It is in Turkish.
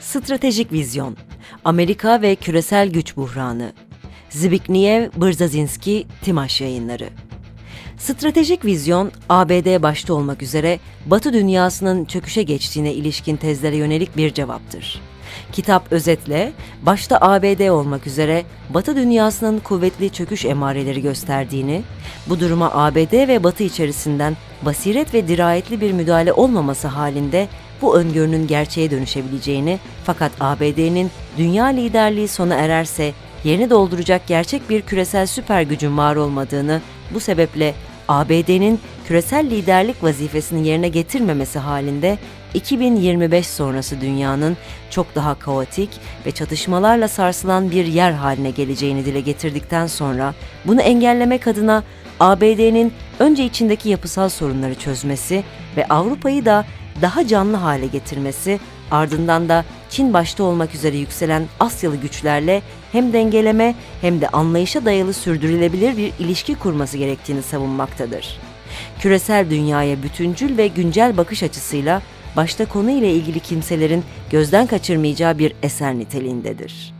Stratejik Vizyon. Amerika ve Küresel Güç Buhranı. Zbigniew Brzezinski Timaş Yayınları. Stratejik vizyon, ABD başta olmak üzere Batı dünyasının çöküşe geçtiğine ilişkin tezlere yönelik bir cevaptır. Kitap özetle, başta ABD olmak üzere Batı dünyasının kuvvetli çöküş emareleri gösterdiğini, bu duruma ABD ve Batı içerisinden basiret ve dirayetli bir müdahale olmaması halinde bu öngörünün gerçeğe dönüşebileceğini fakat ABD'nin dünya liderliği sona ererse yerini dolduracak gerçek bir küresel süper gücün var olmadığını, bu sebeple ABD'nin küresel liderlik vazifesini yerine getirmemesi halinde 2025 sonrası dünyanın çok daha kaotik ve çatışmalarla sarsılan bir yer haline geleceğini dile getirdikten sonra bunu engellemek adına ABD'nin önce içindeki yapısal sorunları çözmesi ve Avrupa'yı da daha canlı hale getirmesi, ardından da Çin başta olmak üzere yükselen Asyalı güçlerle hem dengeleme hem de anlayışa dayalı sürdürülebilir bir ilişki kurması gerektiğini savunmaktadır. Küresel dünyaya bütüncül ve güncel bakış açısıyla başta konu ile ilgili kimselerin gözden kaçırmayacağı bir eser niteliğindedir.